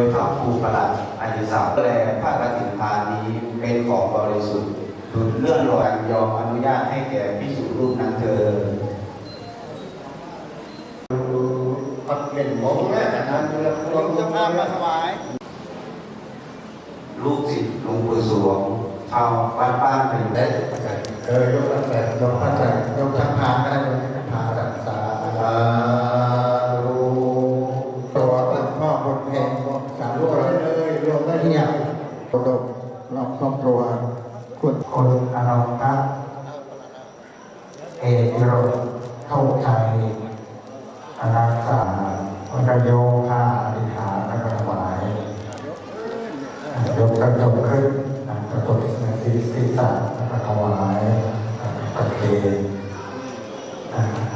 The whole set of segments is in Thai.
ยพระครูประหลัดอดิศักดิ์แปลพระกฐินทานนี้เป็นของบริสุทธิ์ดุลเลื่อนลอยยอมอนุญาตให้แก่พิสุรูปนั้นเธอปัดเป็นมงนนันหจอร์ลูกศิษย์หลวงปู่สวงชาวบ้านบ้านเป็ได้เออยกระแสยกระ อบนเพลงสามลูกเลยรวมได้ที่อย่างตดกรอบครอบครัวคุณคนอารมณ์ครับเอกโรเข้าใจอนักษาวันโยคาอธิษฐานและกระถวายยกกระจกขึ้นกระจกศีรศีรษะและกระถวายกระเทน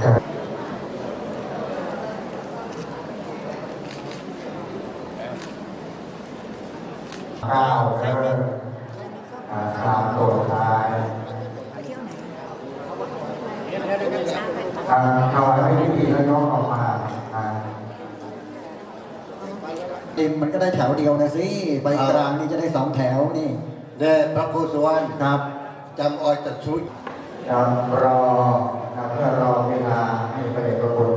กระ ข้าวเอออ่าครามโกรธตายไทยวไหนอ่าถวายไม่ด้ดีแล้วยกออกมาดิมมันก็ได้แถวเดียวนะสิใบกลางนี่จะได้สองแถวนี่เด้พระโคสวรรณครับจำออยตัดชุดครับรอเพื่อรอเวลาให้พระเดชพระคุณ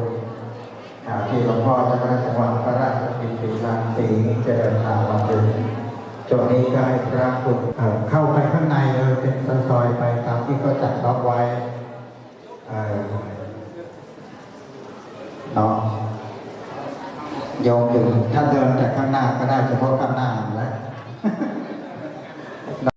ที่หลวงพ่อเจ้าคณะจังหวัดพระราชกิติรังสีจะเดินทางมาถึงจนนี้ก็ให้พระคุณเข้าไปข้างในเลยเป็นซอยๆไปตามที่เขาจัดล็อกไว้เนาะโยมถึงถ้าเดินแต่ข้างหน้าก็ได้